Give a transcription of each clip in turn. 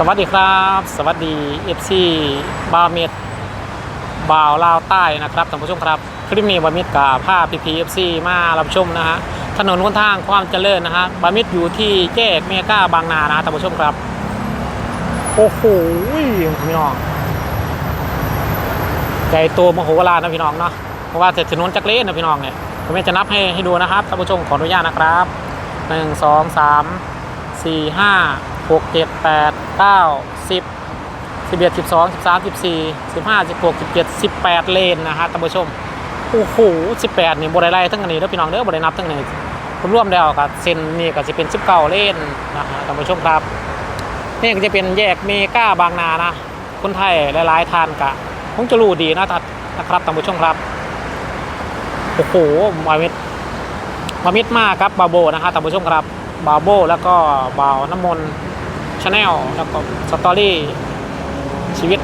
สวัสดีครับ สวัสดี FC บาเมดบาวลาวใต้นะครับท่านผู้ชมครับ คลิปนี้บาวเมดกับภาพีพีเอฟซีมารับชมนะฮะถนนคนทางความเจริญนะฮะบาวเมดอยู่ที่แยกเมกาบางนานะท่านผู้ชมครับ โอ้โหพี่น้องใหญ่โตมโหฬารนะพี่น้องเนาะเพราะว่าถนนจักรเล่นนะพี่น้องเนี่ยผมจะนับให้ให้ดูนะครับท่านผู้ชมขออนุญาตนะครับหนึ่งสองสามสี่ห้า หกเจ็ดแปดเก้าสิบสิบเอ็ดสิบสองสิบสามสิบสี่สิบห้าสิบหกสิบเจ็ดสิบแปดเลนนะฮะท่านผู้ชมโอ้โหสิบแปดนี่บริไลทั้งอันนี้แล้วพี่น้องเด้อบรินับทั้งนี้ผมร่วมแล้วครับเส้นนี่ก็จะเป็นสิบเก้าเลนนะฮะท่านผู้ชมครับนี่ก็จะเป็นแยกเมกาบางนานะคนไทยหลายๆท่านกะคงจะรู้ดีนะท่านนะครับท่านผู้ชมครับโอ้โหมามิดมามิดมากครับบาโบนะครับท่านผู้ชมครับบาโบแล้วก็บาวน้ำมนต์ ชาแนลแล้วก็สตอรี่ชีวิต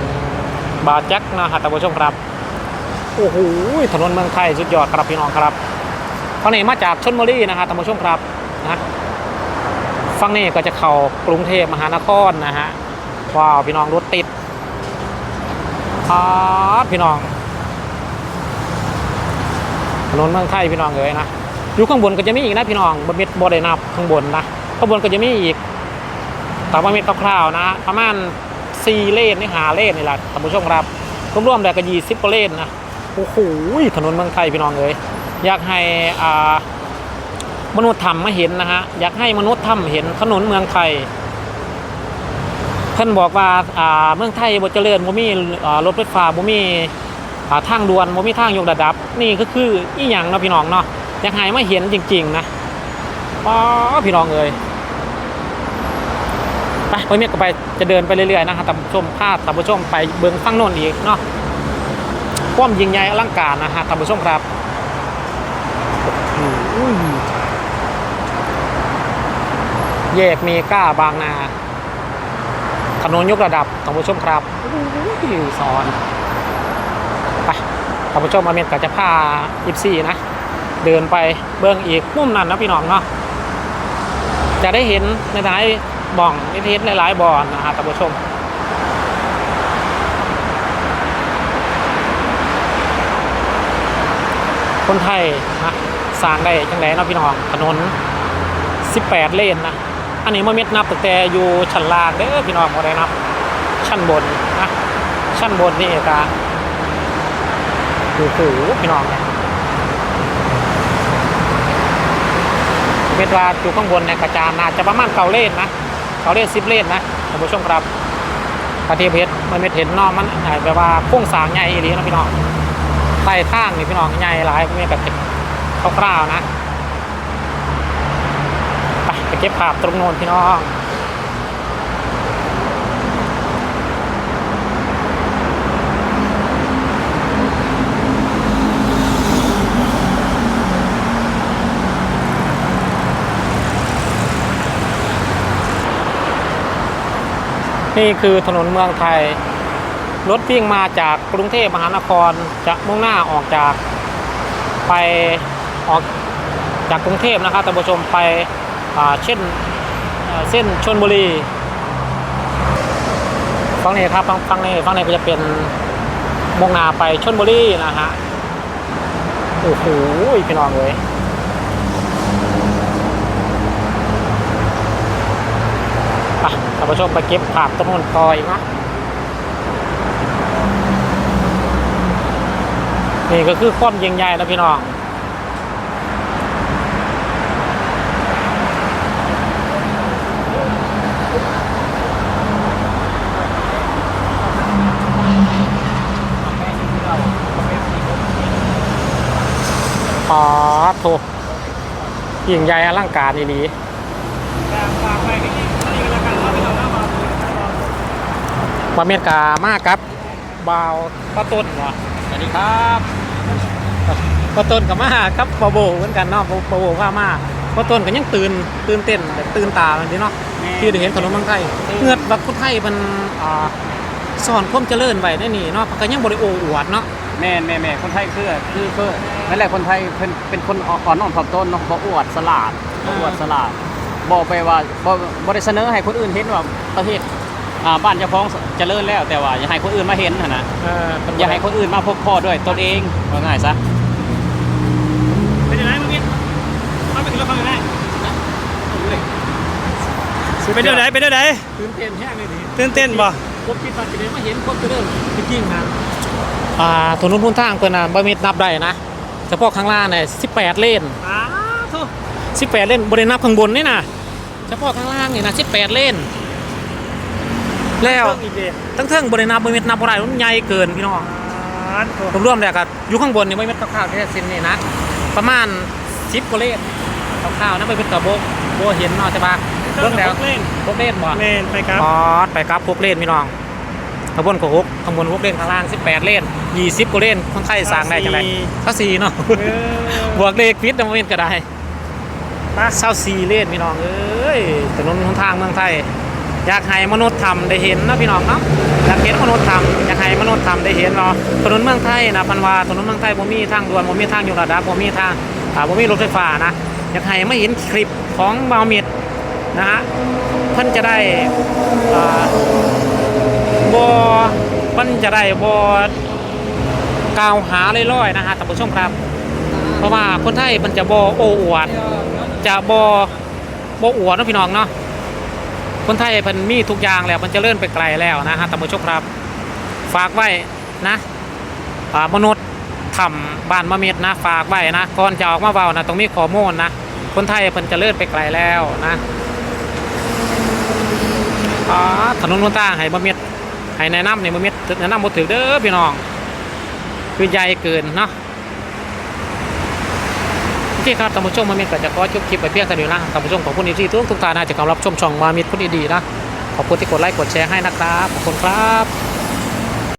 บาแจ็คนะครับท่านผู้ชมครับ โอ้โหถนนเมืองไทยสุดยอดครับพี่น้องครับฝั่งนี้มาจากชลบุรีนะครับท่านผู้ชมครับนะฝั่งนี้ก็จะเข้ากรุงเทพมหานครนะฮะว้าวพี่น้องรถติดอาพี่น้องถนนเมืองไทยพี่น้องเลยนะอยู่ข้างบนก็จะมีอีกนะพี่น้องบนมิดบไดนับข้างบนนะข้างบนก็จะมีอีก แต่ว่ามิดคร่าวๆนะประมาณ4เลนนี่หาเลนนี่แหละท่านผู้ชมครับรวมๆแล้วก็20กว่าเลนนะโอ้โหถนนเมืองไทยพี่น้องเลยอยากให้อ่ามนุษย์ทำมาเห็นนะฮะอยากให้มนุษย์ทำเห็นถนนเมืองไทยท่านบอกว่าอ่าเมืองไทยบ่เจริญบ่มีอ่ารถไฟฟ้าบ่มีอ่าทางด่วนบ่มีทางยกระดับ นี่ก็คืออีหยังเนาะพี่น้องเนาะอยากให้มาเห็นจริง ๆ นะอ๋อพี่น้องเอ้ย ไปเพื่อนก็ไปจะเดินไปเรื่อยๆนะครับท่านผู้ชมพาท่านผู้ชมไปเบิ่งฝั่งโน้นอีกเนาะความยิงใหญ่อลังการนะฮะท่านผู้ชมครับแยกเมกาบางนาถนนยกระดับท่านผู้ชมครับสอนไปท่านผู้ชมมาเมนก็จะพาอิฟซี่นะ เดินไปเบื้องอีกมุมนั้นนะพี่น้องเนาะจะได้เห็นในหลาย บ่องได้เห็นหลายๆบ่อนนะฮะท่านผู้ชมคนไทยนะสร้างได้จังไรเนาะพี่น้องถนน 18 เลนนะ อันนี้เมาเม็ดนับตั้งแต่อยู่ชั้นล่างเด้อพี่น้องบ่ได้นับ ชั้นบนนะชั้นบนนี่เอก็โอ้โหพี่น้องเนี่ยเม็ดว่าอยู่ข้างบนเนี่ยกระจานน่าจะประมาณเก่าเลนนะ เขาเรียกซิบเลนนะท่านผู้ชมครับประเทศเพชรมันไม่เห็นนอกมันอาจแบบว่าพุ่งสางใหญ่อีหลีนะพี่น้องใต้ทางนี่พี่น้องใหญ่หลายไม่แบบคร่าวๆนะไปไปเก็บภาพตรงโน้นพี่น้อง นี่คือถนนเมืองไทย รถวิ่งมาจากกรุงเทพมหานครจะมุ่งหน้าออกจากไปออกจากกรุงเทพนะครับท่านผู้ชมไปเช่นเส้นชนบุรีฝั่งนี้ครับฝั่งฝั่งนี้ฝั่งนี้ก็จะเป็นมุ่งหน้าไปชนบุรีนะฮะโอ้โหพี่น้องเลยไปท่าน ผู้ชมไปเก็บภาพตรงนู้นต่ออีกนะนี่ก็คือความยิ่งใหญ่นะพี่น้องอ๋อโถยิ่งใหญ่อลังการดี บาเมดกามากครับบาวป้าต้นเหรอสวัสดีครับป้าต้นกับมาครับปาโบเหมือนกันเนาะปาปาโบว่ามาป้าต้นก็ยังตื่นตื่นเต้นแบบตื่นตาเลยเนาะที่ได้เห็นถนนเมืองไทยเงือดแบบคนไทยมันอ่าสอนความเจริญไว้ได้นี่เนาะก็ยังบริโออวดเนาะแม่แม่แม่คนไทยคือคือคือนั่นแหละคนไทยเป็นเป็นคนอ่อนน้อมถ่อมตนเนาะบ่อวดสลาดบ่อวดสลาดบอกไปว่าบ่บ่ได้เสนอให้คนอื่นเห็นว่าประเทศ อ่าบ้านเจ้าของเจริญแล้วแต่ว่าอย่าให้คนอื่นมาเห็นหั่นนะเออเป็นอย่าให้คนอื่นมาพบพ่อด้วยตนเองว่าง่ายซะเป็นยังไงเมื่อกี้เอาไปถึงแล้วฟังยังไงเป็นเดี๋ยวไหนเป็นเดี๋ยวไหนตื่นเต้นแห้งเลยดิตื่นเต้นบ่ผมคิดว่าจะได้มาเห็นคนจะเริ่มจริงๆนะอ่าถนนหนทางเพิ่นน่ะบ่มีนับได้นะเฉพาะข้างล่างเนี่ย18 เลนอ้าวทุก18 เลนบ่ได้นับข้างบนนี่นะเฉพาะข้างล่างนี่นะ18 เลน แล้วอีกเดียวทั้งเทิงบ่ได้นับบ่มีนับบ่ได้มันใหญ่เกินพี่น้องอ้าวทุกรวมๆแล้วก็อยู่ข้างบนนี่ไม่เม็ดคร่าวๆแค่เส้นนี่นะประมาณ10กว่าเลนคร่าวๆนะไม่เป็นกระโบกบ่เห็นเนาะใช่ปะเล่เบิ่งแล้วนเล่นพวกเลนบ่เล่นไปครับอ๋อไปกราฟพวกเลนพี่น้องข้างบนก็หกข้างบนหกเลนข้างล่าง18 เลน20กว่าเลนคนไทยสร้างได้จังไดก็4เนาะเออบวกเลขพิษแต่บ่แม่นก็ได้มาเศร้าซีเลนพี่น้องเอ้ยถนนหนทางเมืองไทย อยากให้มนุษย์ทำได้เห็นนะพี่น้องเนาะอยากเห็นมนุษย์ทำอยากให้มนุษย์ทำได้เห็นเนาะถนนเมืองไทยนะพันวาถนนเมืองไทยบ่มีทางด่วนบ่มีทางยกระดับบ่มีทางอ่าบ่มีรถไฟฟ้านะอยากให้ไม่เห็นคลิปของบาวมิดนะฮะเพิ่นจะได้อ่าบ่เพิ่นจะได้บ่กล่าวหาลอยๆนะฮะท่านผู้ชมครับ เพราะว่าคนไทยมันจะบ่โอ้อวดจะบ่บ่อวดเนาะพี่น้องเนาะ คนไทยพิ่นมีทุกอย่างแล้วมันจะเลื่อนไปไกลแล้วนะฮะท่านผู้ชมครับ ฝากไว้นะมนุษย์ทำบ้านมะเม็ดนะฝากไว้นะก่อนจะออกมาเว้านะต้องมีข้อมูลนะคนไทยเพิ่นจะเลื่อนไปไกลแล้วนะอถนนหนทางให้มะเม็ดให้แนะนำนี่มะเม็ดแนะนำบ่ถึกเด้อพี่น้องคือใหญ่เกินเนาะ ที่ครับท่านผู้ชมมามีก็จะขอจบคลิปไปเพียงเท่านี้นะท่านผู้ชมขอบคุณที่ทุกทุกท่านนะจะกำลับชมช่องมามิดพุทธดีๆนะขอบคุณที่กดไลค์กดแชร์ให้นะครับขอบคุณครับ